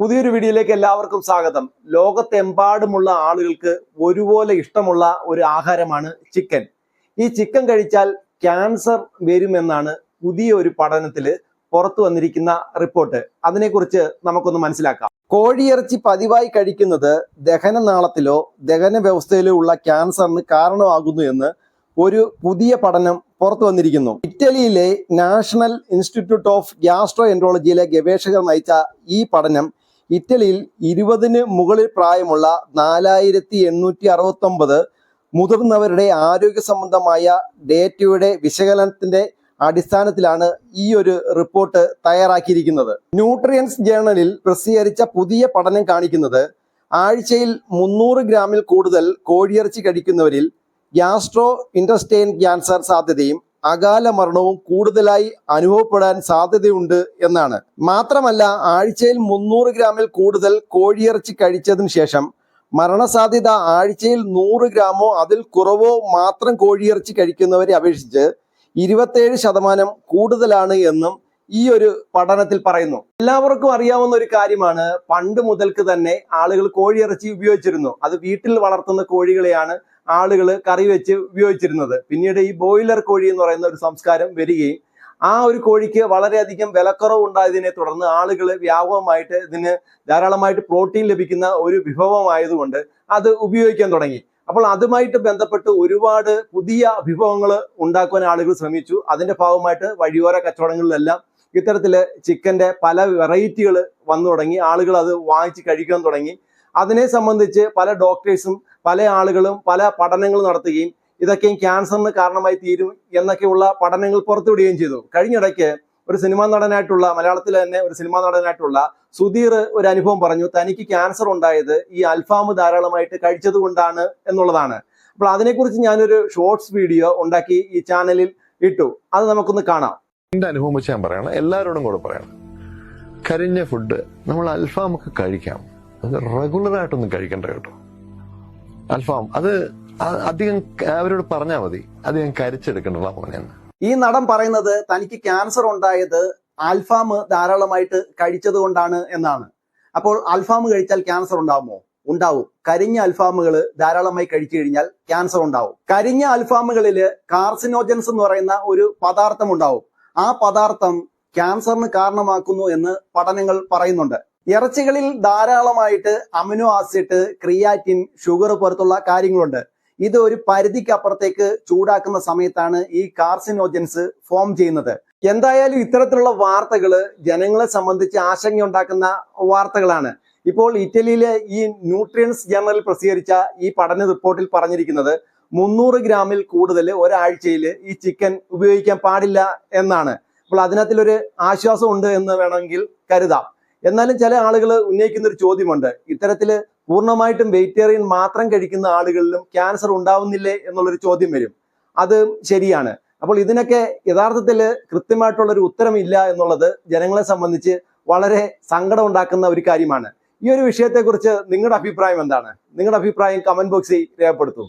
പുതിയൊരു വീഡിയോയിലേക്ക് എല്ലാവർക്കും സ്വാഗതം. ലോകത്തെമ്പാടുമുള്ള ആളുകൾക്ക് ഒരുപോലെ ഇഷ്ടമുള്ള ഒരു ആഹാരമാണ് ചിക്കൻ. ഈ ചിക്കൻ കഴിച്ചാൽ ക്യാൻസർ വരുമെന്നാണ് പുതിയ ഒരു പഠനത്തിൽ പുറത്തു വന്നിരിക്കുന്ന റിപ്പോർട്ട്. അതിനെക്കുറിച്ച് നമുക്കൊന്ന് മനസ്സിലാക്കാം. കോഴിയിറച്ചി പതിവായി കഴിക്കുന്നത് ദഹനനാളത്തിലോ ദഹന വ്യവസ്ഥയിലോ ഉള്ള ക്യാൻസറിന് കാരണമാകുന്നു എന്ന് ഒരു പുതിയ പഠനം പുറത്തു വന്നിരിക്കുന്നു. ഇറ്റലിയിലെ നാഷണൽ ഇൻസ്റ്റിറ്റ്യൂട്ട് ഓഫ് ഗ്യാസ്ട്രോ എൻട്രോളജിയിലെ ഗവേഷകർ നയിച്ച ഈ പഠനം ഇറ്റലിയിൽ ഇരുപതിന് മുകളിൽ പ്രായമുള്ള നാലായിരത്തി എണ്ണൂറ്റി അറുപത്തൊമ്പത് മുതിർന്നവരുടെ ആരോഗ്യ സംബന്ധമായ ഡേറ്റയുടെ വിശകലനത്തിന്റെ അടിസ്ഥാനത്തിലാണ് ഈ ഒരു റിപ്പോർട്ട് തയ്യാറാക്കിയിരിക്കുന്നത്. ന്യൂട്രിയൻസ് ജേണലിൽ പ്രസിദ്ധീകരിച്ച പുതിയ പഠനം കാണിക്കുന്നത് ആഴ്ചയിൽ മുന്നൂറ് ഗ്രാമിൽ കൂടുതൽ കോഴിയിറച്ചി കഴിക്കുന്നവരിൽ ഗ്യാസ്ട്രോ ഇൻഡസ്റ്റൈൻ ക്യാൻസർ സാധ്യതയും അകാല മരണവും കൂടുതലായി അനുഭവപ്പെടാൻ സാധ്യതയുണ്ട് എന്നാണ്. മാത്രമല്ല ആഴ്ചയിൽ മുന്നൂറ് ഗ്രാമിൽ കൂടുതൽ കോഴിയിറച്ചി കഴിച്ചതിന് ശേഷം മരണസാധ്യത ആഴ്ചയിൽ നൂറ് ഗ്രാമോ അതിൽ കുറവോ മാത്രം കോഴിയിറച്ചി കഴിക്കുന്നവരെ അപേക്ഷിച്ച് ഇരുപത്തേഴ് ശതമാനം കൂടുതലാണ് എന്നും ഈ ഒരു പഠനത്തിൽ പറയുന്നു. എല്ലാവർക്കും അറിയാവുന്ന ഒരു കാര്യമാണ് പണ്ട് മുതൽക്ക് തന്നെ ആളുകൾ കോഴിയിറച്ചി ഉപയോഗിച്ചിരുന്നു. അത് വീട്ടിൽ വളർത്തുന്ന കോഴികളെയാണ് ആളുകൾ കറി വെച്ച് ഉപയോഗിച്ചിരുന്നത്. പിന്നീട് ഈ ബോയിലർ കോഴി എന്ന് പറയുന്ന ഒരു സംസ്കാരം വരികയും ആ ഒരു കോഴിക്ക് വളരെയധികം വിലക്കുറവ് ഉണ്ടായതിനെ തുടർന്ന് ആളുകൾ വ്യാപകമായിട്ട് ഇതിന് ധാരാളമായിട്ട് പ്രോട്ടീൻ ലഭിക്കുന്ന ഒരു വിഭവമായതുകൊണ്ട് അത് ഉപയോഗിക്കാൻ തുടങ്ങി. അപ്പോൾ അതുമായിട്ട് ബന്ധപ്പെട്ട് ഒരുപാട് പുതിയ വിഭവങ്ങൾ ഉണ്ടാക്കുവാൻ ആളുകൾ ശ്രമിച്ചു. അതിന്റെ ഭാഗമായിട്ട് വഴിയോര കച്ചവടങ്ങളിലെല്ലാം ഇത്തരത്തിൽ ചിക്കന്റെ പല വെറൈറ്റികൾ വന്നു തുടങ്ങി. ആളുകൾ അത് വാങ്ങിച്ച് കഴിക്കാൻ തുടങ്ങി. അതിനെ സംബന്ധിച്ച് പല ഡോക്ടേഴ്സും പല ആളുകളും പല പഠനങ്ങൾ നടത്തുകയും ഇതൊക്കെയും ക്യാൻസറിന് കാരണമായി തീരും എന്നൊക്കെയുള്ള പഠനങ്ങൾ പുറത്തുവിടുകയും ചെയ്തു. കഴിഞ്ഞിടയ്ക്ക് ഒരു സിനിമാ നടനായിട്ടുള്ള മലയാളത്തിലെ തന്നെ ഒരു സിനിമാ നടനായിട്ടുള്ള സുധീർ ഒരു അനുഭവം പറഞ്ഞു തനിക്ക് ക്യാൻസർ ഉണ്ടായത് ഈ അൽഫാം ധാരാളമായിട്ട് കഴിച്ചത് കൊണ്ടാണ് എന്നുള്ളതാണ്. അപ്പോൾ അതിനെക്കുറിച്ച് ഞാനൊരു ഷോർട്സ് വീഡിയോ ഉണ്ടാക്കി ഈ ചാനലിൽ ഇട്ടു. അത് നമുക്കൊന്ന് കാണാം. എന്റെ അനുഭവം വെച്ച് ഞാൻ പറയണം. എല്ലാവരോടും കൂടെ പറയണം. കരിഞ്ഞ ഫുഡ് നമ്മൾ അൽഫാം ഒക്കെ കഴിക്കാം. അത് റെഗുലറായിട്ടൊന്നും കഴിക്കണ്ട കേട്ടോ. അൽഫാം. അത് അധികം അവരോട് പറഞ്ഞാൽ മതി. അധികം കരിച്ചെടുക്കണ്ടല്ലോ മോനെന്ന് ഈ നടൻ പറയുന്നത് തനിക്ക് ക്യാൻസർ ഉണ്ടായത് അൽഫാം ധാരാളമായിട്ട് കഴിച്ചത് കൊണ്ടാണ് എന്നാണ്. അപ്പോൾ അൽഫാം കഴിച്ചാൽ ക്യാൻസർ ഉണ്ടാവുമോ? ഉണ്ടാവും. കരിഞ്ഞ അൽഫാമുകൾ ധാരാളമായി കഴിച്ചു കഴിഞ്ഞാൽ ക്യാൻസർ ഉണ്ടാവും. കരിഞ്ഞ അൽഫാമുകളിൽ കാർസിനോജൻസ് എന്ന് പറയുന്ന ഒരു പദാർത്ഥം ഉണ്ടാവും. ആ പദാർത്ഥം ക്യാൻസറിന് കാരണമാക്കുന്നു എന്ന് പഠനങ്ങൾ പറയുന്നുണ്ട്. ഇറച്ചികളിൽ ധാരാളമായിട്ട് അമിനോ ആസിഡ് ക്രിയാറ്റിൻ ഷുഗർ പോലത്തുള്ള കാര്യങ്ങളുണ്ട്. ഇത് ഒരു പരിധിക്ക് അപ്പുറത്തേക്ക് ചൂടാക്കുന്ന സമയത്താണ് ഈ കാർസിനോജൻസ് ഫോം ചെയ്യുന്നത്. എന്തായാലും ഇത്തരത്തിലുള്ള വാർത്തകൾ ജനങ്ങളെ സംബന്ധിച്ച് ആശങ്ക ഉണ്ടാക്കുന്ന വാർത്തകളാണ്. ഇപ്പോൾ ഇറ്റലിയിലെ ഈ ന്യൂട്രിയൻസ് ജേണൽ പ്രസിദ്ധീകരിച്ച ഈ പഠന റിപ്പോർട്ടിൽ പറഞ്ഞിരിക്കുന്നത് മുന്നൂറ് ഗ്രാമിൽ കൂടുതൽ ഒരാഴ്ചയിൽ ഈ ചിക്കൻ ഉപയോഗിക്കാൻ പാടില്ല എന്നാണ്. അപ്പോൾ അതിനകത്തിലൊരു ആശ്വാസം ഉണ്ട് എന്ന് വേണമെങ്കിൽ കരുതാം. എന്നാലും ചില ആളുകൾ ഉന്നയിക്കുന്ന ഒരു ചോദ്യമുണ്ട്. ഇത്തരത്തിൽ പൂർണമായിട്ടും വെജിറ്റേറിയൻ മാത്രം കഴിക്കുന്ന ആളുകളിലും ക്യാൻസർ ഉണ്ടാവുന്നില്ലേ എന്നുള്ളൊരു ചോദ്യം വരും. അത് ശരിയാണ്. അപ്പോൾ ഇതിനൊക്കെ യഥാർത്ഥത്തിൽ കൃത്യമായിട്ടുള്ളൊരു ഉത്തരമില്ല എന്നുള്ളത് ജനങ്ങളെ സംബന്ധിച്ച് വളരെ സങ്കടം ഉണ്ടാക്കുന്ന ഒരു കാര്യമാണ്. ഈ ഒരു വിഷയത്തെക്കുറിച്ച് നിങ്ങളുടെ അഭിപ്രായം എന്താണ്? നിങ്ങളുടെ അഭിപ്രായം കമന്റ് ബോക്സിൽ രേഖപ്പെടുത്തൂ.